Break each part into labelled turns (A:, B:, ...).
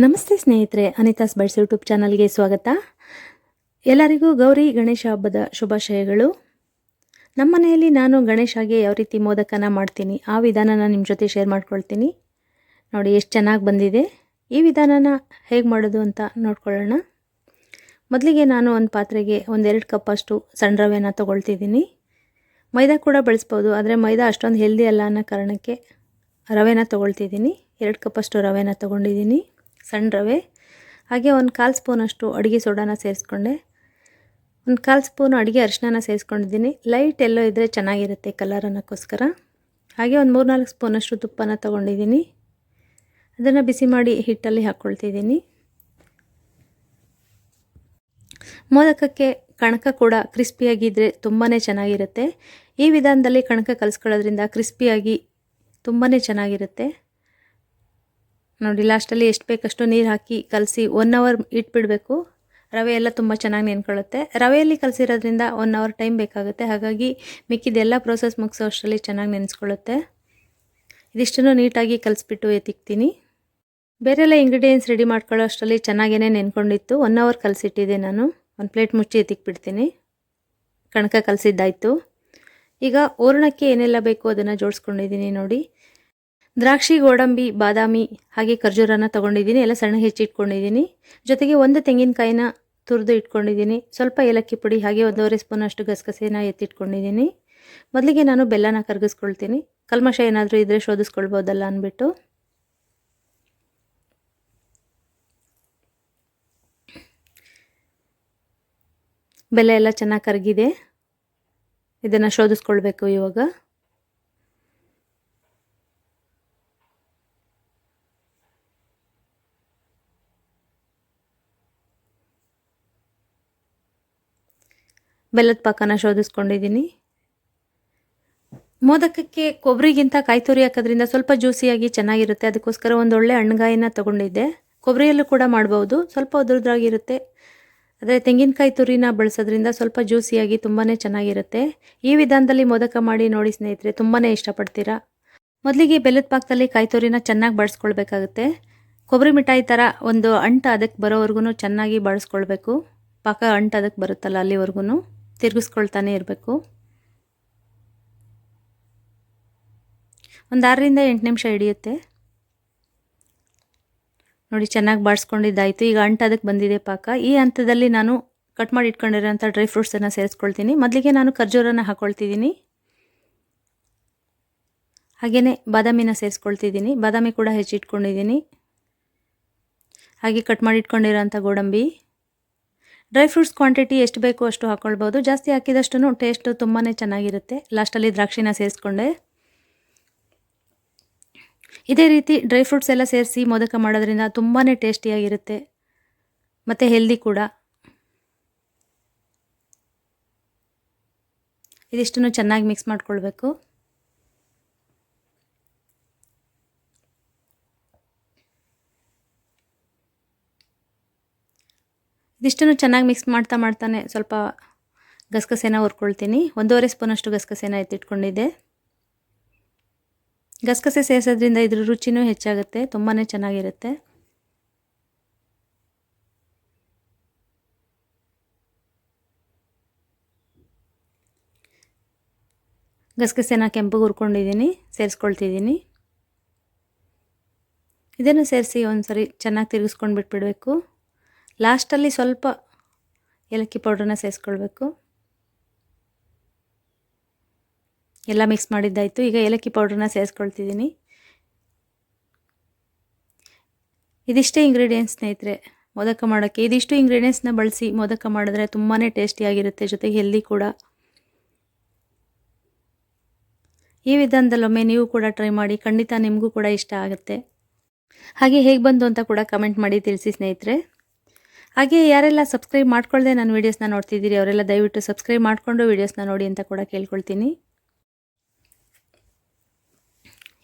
A: ನಮಸ್ತೆ ಸ್ನೇಹಿತರೆ, ಅನಿತಾಸ್ buds YouTube ಚಾನಲ್ಗೆ ಸ್ವಾಗತ. ಎಲ್ಲರಿಗೂ ಗೌರಿ ಗಣೇಶ ಹಬ್ಬದ ಶುಭಾಶಯಗಳು. ನಮ್ಮ ಮನೆಯಲ್ಲಿ ನಾನು ಗಣೇಶಗೆ ಯಾವ ರೀತಿ ಮೋದಕನ ಮಾಡ್ತೀನಿ, ಆ ವಿಧಾನನ ನಿಮ್ಮ ಜೊತೆ ಶೇರ್ ಮಾಡ್ಕೊಳ್ತೀನಿ. ನೋಡಿ, ಎಷ್ಟು ಚೆನ್ನಾಗಿ ಬಂದಿದೆ. ಈ ವಿಧಾನನ ಹೇಗೆ ಮಾಡೋದು ಅಂತ ನೋಡ್ಕೊಳ್ಳೋಣ. ಮೊದಲಿಗೆ ನಾನು ಒಂದು ಪಾತ್ರೆಗೆ ಒಂದೆರಡು ಕಪ್ಪಷ್ಟು ಸಣ್ಣ ರವೆನ ತೊಗೊಳ್ತಿದ್ದೀನಿ. ಮೈದಾ ಕೂಡ ಬಳಸ್ಬೋದು, ಆದರೆ ಮೈದಾ ಅಷ್ಟೊಂದು ಹೆಲ್ದಿ ಅಲ್ಲ ಅನ್ನೋ ಕಾರಣಕ್ಕೆ ರವೆನ ತೊಗೊಳ್ತಿದ್ದೀನಿ. ಎರಡು ಕಪ್ಪಷ್ಟು ರವೆನ ತೊಗೊಂಡಿದ್ದೀನಿ. ಸಣ್ಣ ರವೆ, ಹಾಗೆ ಒಂದು ಕಾಲು ಸ್ಪೂನಷ್ಟು ಅಡುಗೆ ಸೋಡಾನ ಸೇರಿಸ್ಕೊಂಡೆ. ಒಂದು ಕಾಲು ಸ್ಪೂನು ಅಡುಗೆ ಅರಿಶಿನ ಸೇರಿಸ್ಕೊಂಡಿದ್ದೀನಿ. ಲೈಟ್ ಎಲ್ಲೋ ಇದ್ದರೆ ಚೆನ್ನಾಗಿರುತ್ತೆ ಕಲರ್ ಅನ್ನೋಕ್ಕೋಸ್ಕರ ಹಾಗೆ ಒಂದು ಮೂರು ನಾಲ್ಕು ಸ್ಪೂನಷ್ಟು ತುಪ್ಪನ ತೊಗೊಂಡಿದ್ದೀನಿ. ಅದನ್ನು ಬಿಸಿ ಮಾಡಿ ಹಿಟ್ಟಲ್ಲಿ ಹಾಕ್ಕೊಳ್ತಿದ್ದೀನಿ ಮೋದಕಕ್ಕೆ ಕಣಕ ಕೂಡ ಕ್ರಿಸ್ಪಿಯಾಗಿದ್ದರೆ ತುಂಬಾ ಚೆನ್ನಾಗಿರುತ್ತೆ. ಈ ವಿಧಾನದಲ್ಲಿ ಕಣಕ ಕಲಿಸ್ಕೊಳ್ಳೋದ್ರಿಂದ ಕ್ರಿಸ್ಪಿಯಾಗಿ ತುಂಬಾ ಚೆನ್ನಾಗಿರುತ್ತೆ. ನೋಡಿ ಲಾಸ್ಟಲ್ಲಿ ಎಷ್ಟು ಬೇಕಷ್ಟು ನೀರು ಹಾಕಿ ಕಲಸಿ ಒನ್ ಅವರ್ ಇಟ್ಬಿಡಬೇಕು. ರವೆ ಎಲ್ಲ ತುಂಬ ಚೆನ್ನಾಗಿ ನೆನ್ಕೊಳ್ಳುತ್ತೆ. ರವೆಯಲ್ಲಿ ಕಲಸಿರೋದ್ರಿಂದ ಒನ್ ಅವರ್ ಟೈಮ್ ಬೇಕಾಗುತ್ತೆ. ಹಾಗಾಗಿ ಮಿಕ್ಕಿದೆಲ್ಲ ಪ್ರೋಸೆಸ್ ಮುಗಿಸೋ ಅಷ್ಟರಲ್ಲಿ ಚೆನ್ನಾಗಿ ನೆನೆಸ್ಕೊಳ್ಳುತ್ತೆ. ಇದಿಷ್ಟನ್ನು ನೀಟಾಗಿ ಕಲಿಸ್ಬಿಟ್ಟು ಎತ್ತಿಕ್ತೀನಿ. ಬೇರೆಲ್ಲ ಇಂಗ್ರೀಡಿಯೆಂಟ್ಸ್ ರೆಡಿ ಮಾಡ್ಕೊಳ್ಳೋ ಅಷ್ಟರಲ್ಲಿ ಚೆನ್ನಾಗೇ ನೆನ್ಕೊಂಡಿತ್ತು. ಒನ್ ಅವರ್ ಕಲಸಿಟ್ಟಿದ್ದೆ ನಾನು. ಒಂದು ಪ್ಲೇಟ್ ಮುಚ್ಚಿ ಎತ್ತಿಕ್ಬಿಡ್ತೀನಿ. ಕಣಕ ಕಲಸಿದ್ದಾಯಿತು. ಈಗ ಓರಣಕ್ಕೆ ಏನೆಲ್ಲ ಬೇಕು ಅದನ್ನು ಜೋಡಿಸ್ಕೊಂಡಿದ್ದೀನಿ ನೋಡಿ. ದ್ರಾಕ್ಷಿ, ಗೋಡಂಬಿ, ಬಾದಾಮಿ ಹಾಗೆ ಖರ್ಜೂರನ ತೊಗೊಂಡಿದ್ದೀನಿ. ಎಲ್ಲ ಸಣ್ಣ ಹೆಚ್ಚಿಟ್ಕೊಂಡಿದ್ದೀನಿ. ಜೊತೆಗೆ ಒಂದು ತೆಂಗಿನಕಾಯಿನ ತುರಿದು ಇಟ್ಕೊಂಡಿದ್ದೀನಿ. ಸ್ವಲ್ಪ ಏಲಕ್ಕಿ ಪುಡಿ ಹಾಗೆ ಒಂದೂವರೆ ಸ್ಪೂನ್ ಅಷ್ಟು ಗಸಗಸೆನ ಎತ್ತಿಟ್ಕೊಂಡಿದ್ದೀನಿ. ಮೊದಲಿಗೆ ನಾನು ಬೆಲ್ಲನ ಕರಗಿಸ್ಕೊಳ್ತೀನಿ. ಕಲ್ಮಶ ಏನಾದರೂ ಇದ್ದರೆ ಶೋಧಿಸ್ಕೊಳ್ಬೋದಲ್ಲ ಅಂದ್ಬಿಟ್ಟು. ಬೆಲ್ಲ ಎಲ್ಲ ಚೆನ್ನಾಗಿ ಕರಗಿದೆ. ಇದನ್ನು ಶೋಧಿಸ್ಕೊಳ್ಬೇಕು ಇವಾಗ. ಬೆಲ್ಲದ ಪಾಕನ ಶೋಧಿಸ್ಕೊಂಡಿದ್ದೀನಿ. ಮೋದಕಕ್ಕೆ ಕೊಬ್ಬರಿಗಿಂತ ಕಾಯಿ ತುರಿ ಹಾಕೋದ್ರಿಂದ ಸ್ವಲ್ಪ ಜ್ಯೂಸಿಯಾಗಿ ಚೆನ್ನಾಗಿರುತ್ತೆ. ಅದಕ್ಕೋಸ್ಕರ ಒಂದು ಒಳ್ಳೆ ಹಣ್ಣುಗಾಯಿನ ತೊಗೊಂಡಿದ್ದೆ. ಕೊಬ್ಬರಿಯಲ್ಲೂ ಕೂಡ ಮಾಡ್ಬೋದು. ಸ್ವಲ್ಪ ಉದುರುದ್ರಾಗಿರುತ್ತೆ ಆದರೆ ತೆಂಗಿನಕಾಯಿ ತುರಿನ ಬಳಸೋದ್ರಿಂದ ಸ್ವಲ್ಪ ಜ್ಯೂಸಿಯಾಗಿ ತುಂಬಾ ಚೆನ್ನಾಗಿರುತ್ತೆ. ಈ ವಿಧಾನದಲ್ಲಿ ಮೋದಕ ಮಾಡಿ ನೋಡಿ ಸ್ನೇಹಿತರೆ ತುಂಬಾ ಇಷ್ಟಪಡ್ತೀರಾ? ಮೊದಲಿಗೆ ಬೆಲ್ಲದ ಪಾಕದಲ್ಲಿ ಕಾಯಿ ತುರಿನ ಚೆನ್ನಾಗಿ ಬಳಸ್ಕೊಳ್ಬೇಕಾಗುತ್ತೆ. ಕೊಬ್ಬರಿ ಮಿಠಾಯಿ ಥರ ಒಂದು ಅಂಟು ಅದಕ್ಕೆ ಬರೋವರೆಗೂ ಚೆನ್ನಾಗಿ ಬಳಸ್ಕೊಳ್ಬೇಕು. ಪಾಕ ಅಂಟು ಅದಕ್ಕೆ ಬರುತ್ತಲ್ಲ ಅಲ್ಲಿವರೆಗೂ ತಿರುಗಿಸ್ಕೊಳ್ತಾನೆ ಇರಬೇಕು. ಒಂದು ಆರರಿಂದ ಎಂಟು ನಿಮಿಷ ಹಿಡಿಯುತ್ತೆ. ನೋಡಿ, ಚೆನ್ನಾಗಿ ಬಾಡಿಸ್ಕೊಂಡಿದ್ದಾಯಿತು ಈಗ ಅಂಟು ಅದಕ್ಕೆ ಬಂದಿದೆ ಪಾಕ. ಈ ಹಂತದಲ್ಲಿ ನಾನು ಕಟ್ ಮಾಡಿ ಇಟ್ಕೊಂಡಿರೋಂಥ ಡ್ರೈ ಫ್ರೂಟ್ಸನ್ನು ಸೇರಿಸ್ಕೊಳ್ತೀನಿ. ಮೊದಲಿಗೆ ನಾನು ಖರ್ಜೂರನ ಹಾಕ್ಕೊಳ್ತಿದ್ದೀನಿ ಹಾಗೆಯೇ ಬಾದಾಮಿನ ಸೇರಿಸ್ಕೊಳ್ತಿದ್ದೀನಿ. ಬಾದಾಮಿ ಕೂಡ ಹೆಚ್ಚಿಟ್ಕೊಂಡಿದ್ದೀನಿ. ಹಾಗೆ ಕಟ್ ಮಾಡಿ ಇಟ್ಕೊಂಡಿರೋಂಥ ಗೋಡಂಬಿ. ಡ್ರೈ ಫ್ರೂಟ್ಸ್ ಕ್ವಾಂಟಿಟಿ ಎಷ್ಟು ಬೇಕೋ ಅಷ್ಟು ಹಾಕ್ಕೊಳ್ಬೋದು ಜಾಸ್ತಿ ಹಾಕಿದಷ್ಟು ಟೇಸ್ಟು ತುಂಬಾ ಚೆನ್ನಾಗಿರುತ್ತೆ. ಲಾಸ್ಟಲ್ಲಿ ದ್ರಾಕ್ಷಿನ ಸೇರಿಸ್ಕೊಂಡೆ. ಇದೇ ರೀತಿ ಡ್ರೈ ಫ್ರೂಟ್ಸ್ ಎಲ್ಲ ಸೇರಿಸಿ ಮೋದಕ ಮಾಡೋದ್ರಿಂದ ತುಂಬಾ ಟೇಸ್ಟಿಯಾಗಿರುತ್ತೆ. ಮತ್ತು ಹೆಲ್ದಿ ಕೂಡ. ಇದಿಷ್ಟನ್ನು ಚೆನ್ನಾಗಿ ಮಿಕ್ಸ್ ಮಾಡ್ಕೊಳ್ಬೇಕು. ಇದಿಷ್ಟನ್ನು ಚೆನ್ನಾಗಿ ಮಿಕ್ಸ್ ಮಾಡ್ತಾ ಮಾಡ್ತಾನೆ ಸ್ವಲ್ಪ ಗಸಗಸೆನ ಹುರ್ಕೊಳ್ತೀನಿ. ಒಂದೂವರೆ ಸ್ಪೂನಷ್ಟು ಗಸಗಸೆನ ಎತ್ತಿಟ್ಕೊಂಡಿದ್ದೆ. ಗಸಗಸೆ ಸೇರಿಸೋದ್ರಿಂದ ಇದ್ರ ರುಚಿನೂ ಹೆಚ್ಚಾಗುತ್ತೆ ತುಂಬಾ ಚೆನ್ನಾಗಿರುತ್ತೆ. ಗಸಗಸೆನ ಕೆಂಪಗೆ ಹುರ್ಕೊಂಡಿದ್ದೀನಿ, ಸೇರಿಸ್ಕೊಳ್ತಿದ್ದೀನಿ. ಇದನ್ನು ಸೇರಿಸಿ ಒಂದು ಸರಿ ಚೆನ್ನಾಗಿ ತಿರುಗಿಸ್ಕೊಂಡು ಬಿಟ್ಬಿಡಬೇಕು ಲಾಸ್ಟಲ್ಲಿ ಸ್ವಲ್ಪ ಏಲಕ್ಕಿ ಪೌಡ್ರನ್ನ ಸೇರಿಸ್ಕೊಳ್ಬೇಕು ಎಲ್ಲ ಮಿಕ್ಸ್ ಮಾಡಿದ್ದಾಯಿತು. ಈಗ ಏಲಕ್ಕಿ ಪೌಡ್ರನ್ನ ಸೇರಿಸ್ಕೊಳ್ತಿದ್ದೀನಿ ಇದಿಷ್ಟೇ ಇಂಗ್ರೀಡಿಯೆಂಟ್ಸ್ ಸ್ನೇಹಿತರೆ, ಮೋದಕ ಮಾಡೋಕ್ಕೆ. ಇದಿಷ್ಟು ಇಂಗ್ರೀಡಿಯೆಂಟ್ಸ್ನ ಬಳಸಿ ಮೋದಕ ಮಾಡಿದ್ರೆ ತುಂಬಾ ಟೇಸ್ಟಿಯಾಗಿರುತ್ತೆ ಜೊತೆಗೆ ಹೆಲ್ದಿ ಕೂಡ. ಈ ವಿಧಾನದಲ್ಲೊಮ್ಮೆ ನೀವು ಕೂಡ ಟ್ರೈ ಮಾಡಿ, ಖಂಡಿತ ನಿಮಗೂ ಕೂಡ ಇಷ್ಟ ಆಗುತ್ತೆ. ಹಾಗೆ ಹೇಗೆ ಬಂತು ಅಂತ ಕೂಡ ಕಮೆಂಟ್ ಮಾಡಿ ತಿಳಿಸಿ ಸ್ನೇಹಿತರೆ. ಹಾಗೆ ಯಾರೆಲ್ಲ ಸಬ್ಸ್ಕ್ರೈಬ್ ಮಾಡ್ಕೊಳ್ಳದೆ ನಾನು ವೀಡಿಯೋಸ್ನ ನೋಡ್ತಿದ್ದೀರಿ, ಅವರೆಲ್ಲ ದಯವಿಟ್ಟು ಸಬ್ಸ್ಕ್ರೈಬ್ ಮಾಡಿಕೊಂಡು ವೀಡಿಯೋಸ್ನ ನೋಡಿ ಅಂತ ಕೂಡ ಕೇಳ್ಕೊಳ್ತೀನಿ.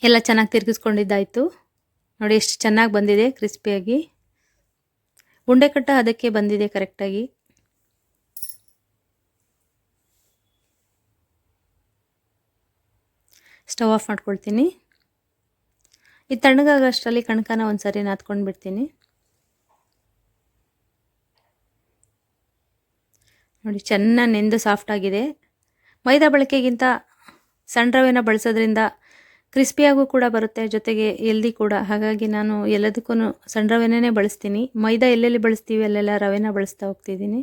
A: ಎಲ್ಲ ಚೆನ್ನಾಗಿ ತಿರುಗಿಸ್ಕೊಂಡಿದ್ದಾಯಿತು. ನೋಡಿ ಎಷ್ಟು ಚೆನ್ನಾಗಿ ಬಂದಿದೆ ಕ್ರಿಸ್ಪಿಯಾಗಿ ಉಂಡೆ ಕಟ್ಟ ಅದಕ್ಕೆ ಬಂದಿದೆ ಕರೆಕ್ಟಾಗಿ ಸ್ಟವ್ ಆಫ್ ಮಾಡ್ಕೊಳ್ತೀನಿ. ಈ ತಣ್ಣಗಾಗಷ್ಟರಲ್ಲಿ ಕಣಕನ ಒಂದು ಸರಿ ನಾದ್ಕೊಂಡು ಬಿಡ್ತೀನಿ ನೋಡಿ, ಚೆನ್ನಾಗಿ ನೆಂದು ಸಾಫ್ಟ್ ಆಗಿದೆ. ಮೈದಾ ಬಳಕೆಗಿಂತ ಸಣ್ಣ ರವೆನ ಬಳಸೋದ್ರಿಂದ ಕ್ರಿಸ್ಪಿಯಾಗೂ ಕೂಡ ಬರುತ್ತೆ, ಜೊತೆಗೆ ಎಲ್ದಿ ಕೂಡ. ಹಾಗಾಗಿ ನಾನು ಎಲ್ಲದಕ್ಕೂ ಸಣ್ಣ ರವೆನೇ ಬಳಸ್ತೀನಿ. ಮೈದಾ ಎಲ್ಲೆಲ್ಲಿ ಬಳಸ್ತೀವಿ, ಅಲ್ಲೆಲ್ಲ ರವೆನ ಬಳಸ್ತಾ ಹೋಗ್ತಿದ್ದೀನಿ.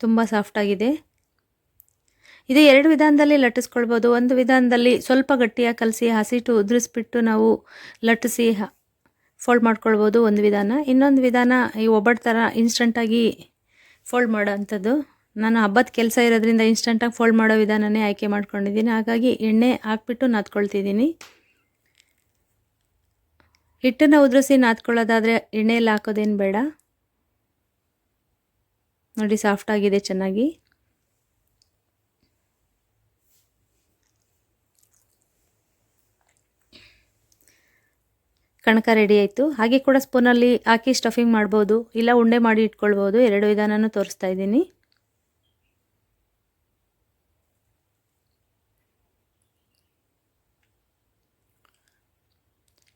A: ತುಂಬ ಸಾಫ್ಟಾಗಿದೆ ಇದು ಎರಡು ವಿಧಾನದಲ್ಲಿ ಲಟ್ಟಿಸ್ಕೊಳ್ಬೋದು. ಒಂದು ವಿಧಾನದಲ್ಲಿ ಸ್ವಲ್ಪ ಗಟ್ಟಿಯಾಗಿ ಕಲಸಿ ಹಸಿಟ್ಟು ಉದುರಿಸ್ಬಿಟ್ಟು ನಾವು ಲಟ್ಟಿಸಿ ಫೋಲ್ಡ್ ಮಾಡ್ಕೊಳ್ಬೋದು ಒಂದು ವಿಧಾನ. ಇನ್ನೊಂದು ವಿಧಾನ ಈ ಒಬ್ಬಟ್ಟು ಥರ ಇನ್ಸ್ಟಂಟಾಗಿ ಫೋಲ್ಡ್ ಮಾಡೋ ಅಂಥದ್ದು ನಾನು ಹಬ್ಬದ ಕೆಲಸ ಇರೋದ್ರಿಂದ ಇನ್ಸ್ಟಂಟಾಗಿ ಫೋಲ್ಡ್ ಮಾಡೋ ವಿಧಾನನೇ ಆಯ್ಕೆ ಮಾಡ್ಕೊಂಡಿದ್ದೀನಿ. ಹಾಗಾಗಿ ಎಣ್ಣೆ ಹಾಕ್ಬಿಟ್ಟು ನಾದ್ಕೊಳ್ತಿದ್ದೀನಿ. ಹಿಟ್ಟನ್ನು ಉದುರಿಸಿ ನಾದ್ಕೊಳ್ಳೋದಾದರೆ ಎಣ್ಣೆಯಲ್ಲಿ ಹಾಕೋದೇನು ಬೇಡ. ನೋಡಿ ಸಾಫ್ಟಾಗಿದೆ ಚೆನ್ನಾಗಿ. ಕಣಕ ರೆಡಿ ಆಯಿತು. ಹಾಗೆ ಕೂಡ ಸ್ಪೂನಲ್ಲಿ ಹಾಕಿ ಸ್ಟಫಿಂಗ್ ಮಾಡ್ಬೋದು. ಇಲ್ಲ ಉಂಡೆ ಮಾಡಿ ಇಟ್ಕೊಳ್ಬೋದು. ಎರಡು ವಿಧಾನನೂ ತೋರಿಸ್ತಾ ಇದ್ದೀನಿ.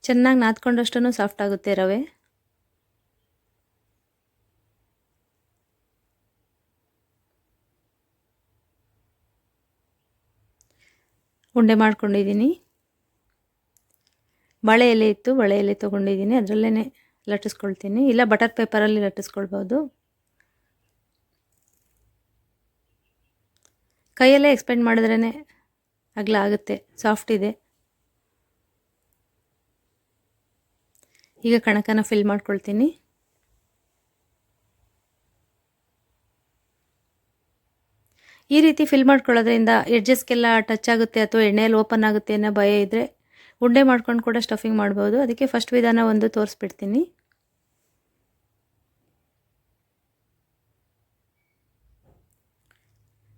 A: ಚೆನ್ನಾಗಿ ನಾದ್ಕೊಂಡಷ್ಟು ಸಾಫ್ಟ್ ಆಗುತ್ತೆ ರವೆ. ಉಂಡೆ ಮಾಡ್ಕೊಂಡಿದ್ದೀನಿ. ಬಾಳೆ ಎಲೆ ಇತ್ತು ಬಾಳೆ ಎಲೆ ತೊಗೊಂಡಿದ್ದೀನಿ. ಅದರಲ್ಲೇ ಲಟ್ಟಿಸ್ಕೊಳ್ತೀನಿ. ಇಲ್ಲ, ಬಟರ್ ಪೇಪರಲ್ಲಿ ಲಟ್ಟಿಸ್ಕೊಳ್ಬೋದು. ಕೈಯಲ್ಲೇ ಎಕ್ಸ್ಪೆಂಡ್ ಮಾಡಿದ್ರೇ ಅಗಲ ಆಗುತ್ತೆ, ಸಾಫ್ಟ್ ಇದೆ. ಈಗ ಕಣಕನ ಫಿಲ್ ಮಾಡ್ಕೊಳ್ತೀನಿ. ಈ ರೀತಿ ಫಿಲ್ ಮಾಡ್ಕೊಳ್ಳೋದ್ರಿಂದ ಎಡ್ಜಸ್ಗೆಲ್ಲ ಟಚ್ ಆಗುತ್ತೆ ಅಥವಾ ಎಣ್ಣೆಯಲ್ಲಿ ಓಪನ್ ಆಗುತ್ತೆ ಅನ್ನೋ ಭಯ ಇದ್ದರೆ ಉಂಡೆ ಮಾಡ್ಕೊಂಡು ಕೂಡ ಸ್ಟಫಿಂಗ್ ಮಾಡ್ಬೋದು. ಅದಕ್ಕೆ ಫಸ್ಟ್ ವಿಧಾನ ಒಂದು ತೋರಿಸ್ಬಿಡ್ತೀನಿ.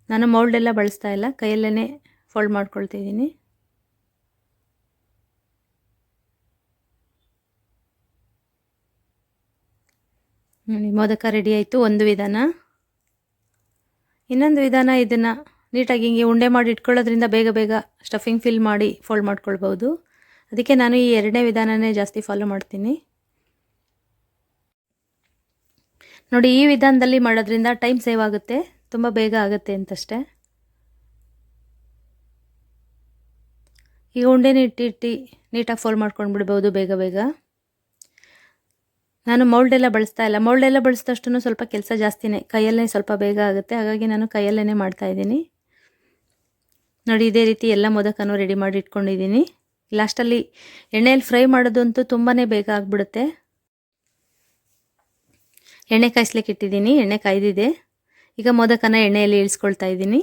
A: ನಾನು ಮೌಲ್ಡೆಲ್ಲ ಬಳಸ್ತಾ ಇಲ್ಲ. ಕೈಯಲ್ಲೇ ಫೋಲ್ಡ್ ಮಾಡ್ಕೊಳ್ತಿದ್ದೀನಿ ಮೋದಕ ರೆಡಿ ಆಯಿತು. ಒಂದು ವಿಧಾನ. ಇನ್ನೊಂದು ವಿಧಾನ ಇದನ್ನು ನೀಟಾಗಿ ಹಿಂಗೆ ಉಂಡೆ ಮಾಡಿ ಇಟ್ಕೊಳ್ಳೋದ್ರಿಂದ ಬೇಗ ಬೇಗ ಸ್ಟಫಿಂಗ್ ಫಿಲ್ ಮಾಡಿ ಫೋಲ್ಡ್ ಮಾಡ್ಕೊಳ್ಬೋದು. ಅದಕ್ಕೆ ನಾನು ಈ ಎರಡನೇ ವಿಧಾನನೇ ಜಾಸ್ತಿ ಫಾಲೋ ಮಾಡ್ತೀನಿ. ನೋಡಿ, ಈ ವಿಧಾನದಲ್ಲಿ ಮಾಡೋದ್ರಿಂದ ಟೈಮ್ ಸೇವ್ ಆಗುತ್ತೆ. ತುಂಬ ಬೇಗ ಆಗುತ್ತೆ ಅಂತಷ್ಟೇ. ಈ ಉಂಡೆ ಇಟ್ಟಿಟ್ಟು ನೀಟಾಗಿ ಫೋಲ್ಡ್ ಮಾಡ್ಕೊಂಡು ಬಿಡ್ಬೋದು ಬೇಗ ಬೇಗ. ನಾನು ಮೌಲ್ಡೆಲ್ಲ ಬಳಸ್ತಾ ಇಲ್ಲ. ಮೌಲ್ಡೆಲ್ಲ ಬಳಸಿದಷ್ಟು ಸ್ವಲ್ಪ ಕೆಲಸ ಜಾಸ್ತಿನೇ. ಕೈಯಲ್ಲೇ ಸ್ವಲ್ಪ ಬೇಗ ಆಗುತ್ತೆ. ಹಾಗಾಗಿ ನಾನು ಕೈಯಲ್ಲೇ ಮಾಡ್ತಾಯಿದ್ದೀನಿ ನೋಡಿ, ಇದೇ ರೀತಿ ಎಲ್ಲ ಮೊದಕನೂ ರೆಡಿ ಮಾಡಿ ಇಟ್ಕೊಂಡಿದ್ದೀನಿ. ಲಾಸ್ಟಲ್ಲಿ ಎಣ್ಣೆಯಲ್ಲಿ ಫ್ರೈ ಮಾಡೋದಂತೂ ತುಂಬಾ ಬೇಗ ಆಗಿಬಿಡುತ್ತೆ. ಎಣ್ಣೆ ಕಾಯಿಸ್ಲಿಕ್ಕೆ ಇಟ್ಟಿದ್ದೀನಿ, ಎಣ್ಣೆ ಕಾಯ್ದಿದೆ. ಈಗ ಮೋದಕನ ಎಣ್ಣೆಯಲ್ಲಿ ಇಳಿಸ್ಕೊಳ್ತಾ ಇದ್ದೀನಿ.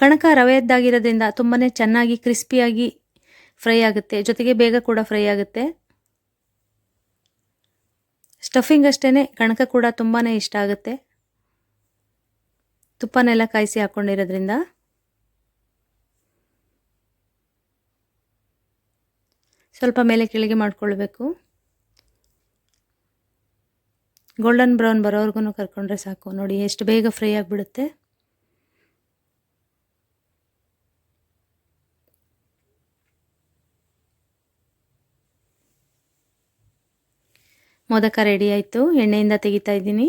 A: ಕಣಕ ರವೆಯದ್ದಾಗಿರೋದ್ರಿಂದ ತುಂಬಾ ಚೆನ್ನಾಗಿ ಕ್ರಿಸ್ಪಿಯಾಗಿ ಫ್ರೈ ಆಗುತ್ತೆ, ಜೊತೆಗೆ ಬೇಗ ಕೂಡ ಫ್ರೈ ಆಗುತ್ತೆ. ಸ್ಟಫಿಂಗ್ ಅಷ್ಟೇ ಕಣಕ ಕೂಡ ತುಂಬಾ ಇಷ್ಟ ಆಗುತ್ತೆ. ತುಪ್ಪನೆಲ್ಲ ಕಾಯಿಸಿ ಹಾಕ್ಕೊಂಡಿರೋದ್ರಿಂದ ಸ್ವಲ್ಪ ಮೇಲೆ ಕೆಳಗೆ ಮಾಡಿಕೊಳ್ಬೇಕು. ಗೋಲ್ಡನ್ ಬ್ರೌನ್ ಬರೋವರೆಗೂ ಕರ್ಕೊಂಡ್ರೆ ಸಾಕು. ನೋಡಿ, ಎಷ್ಟು ಬೇಗ ಫ್ರೈ ಆಗಿಬಿಡುತ್ತೆ. ಮೋದಕ ರೆಡಿ ಆಯಿತು. ಎಣ್ಣೆಯಿಂದ ತೆಗಿತಾ ಇದ್ದೀನಿ.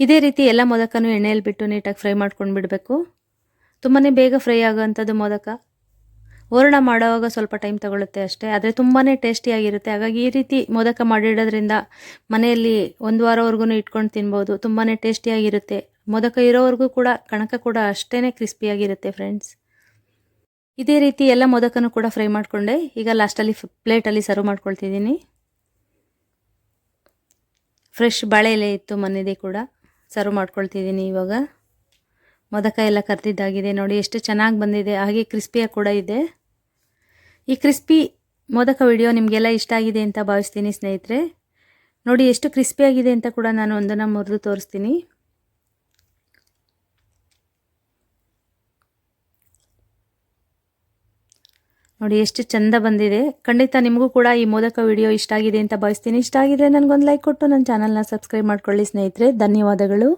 A: ಇದೇ ರೀತಿ ಎಲ್ಲ ಮೋದಕನೂ ಎಣ್ಣೆಯಲ್ಲಿ ಬಿಟ್ಟು ನೀಟಾಗಿ ಫ್ರೈ ಮಾಡ್ಕೊಂಡು ಬಿಡಬೇಕು ತುಂಬಾ ಬೇಗ ಫ್ರೈ ಆಗೋವಂಥದ್ದು ಮೋದಕ. ಹೂರಣ ಮಾಡುವಾಗ ಸ್ವಲ್ಪ ಟೈಮ್ ತಗೊಳುತ್ತೆ ಅಷ್ಟೇ. ಆದರೆ ತುಂಬಾ ಟೇಸ್ಟಿಯಾಗಿರುತ್ತೆ ಹಾಗಾಗಿ ಈ ರೀತಿ ಮೋದಕ ಮಾಡಿಡೋದ್ರಿಂದ ಮನೆಯಲ್ಲಿ ಒಂದು ವಾರವರೆಗೂ ಇಟ್ಕೊಂಡು ತಿನ್ಬೋದು. ತುಂಬಾ ಟೇಸ್ಟಿಯಾಗಿರುತ್ತೆ ಮೋದಕ ಇರೋವರೆಗೂ ಕೂಡ, ಕಣಕ ಕೂಡ ಅಷ್ಟೇ ಕ್ರಿಸ್ಪಿಯಾಗಿರುತ್ತೆ ಫ್ರೆಂಡ್ಸ್ ಇದೇ ರೀತಿ ಎಲ್ಲ ಮೋದಕನೂ ಕೂಡ ಫ್ರೈ ಮಾಡಿಕೊಂಡೆ. ಈಗ ಲಾಸ್ಟಲ್ಲಿ ಪ್ಲೇಟಲ್ಲಿ ಸರ್ವ್ ಮಾಡ್ಕೊಳ್ತಿದ್ದೀನಿ. ಫ್ರೆಶ್ ಬಾಳೆ ಇತ್ತು ಮನೆಯದೇ ಕೂಡ. ಸರ್ವ್ ಮಾಡ್ಕೊಳ್ತಿದ್ದೀನಿ ಇವಾಗ. ಮೊದಕ ಎಲ್ಲ ಕರ್ತಿದ್ದಾಗಿದೆ ನೋಡಿ, ಎಷ್ಟು ಚೆನ್ನಾಗಿ ಬಂದಿದೆ. ಹಾಗೆ ಕ್ರಿಸ್ಪಿಯಾಗಿ ಕೂಡ ಇದೆ. ಈ ಕ್ರಿಸ್ಪಿ ಮೋದಕ ವಿಡಿಯೋ ನಿಮಗೆಲ್ಲ ಇಷ್ಟ ಆಗಿದೆ ಅಂತ ಭಾವಿಸ್ತೀನಿ, ಸ್ನೇಹಿತರೆ. ನೋಡಿ, ಎಷ್ಟು ಕ್ರಿಸ್ಪಿಯಾಗಿದೆ ಅಂತ ಕೂಡ ನಾನು ಒಂದನ್ನು ಮುರಿದು ತೋರಿಸ್ತೀನಿ. ನೋಡಿ, ಎಷ್ಟು ಚಂದ ಬಂದಿದೆ. ಖಂಡಿತ ನಿಮಗೂ ಕೂಡ ಈ ಮೋದಕ ವಿಡಿಯೋ ಇಷ್ಟ ಆಗಿದೆ ಅಂತ ಭಾವಿಸ್ತೀನಿ. ಇಷ್ಟ ಆಗಿದೆ ನನಗೊಂದು ಲೈಕ್ ಕೊಟ್ಟು ನನ್ನ ಚಾನಲ್ನ ಸಬ್ಸ್ಕ್ರೈಬ್ ಮಾಡ್ಕೊಳ್ಳಿ, ಸ್ನೇಹಿತರೆ. ಧನ್ಯವಾದಗಳು.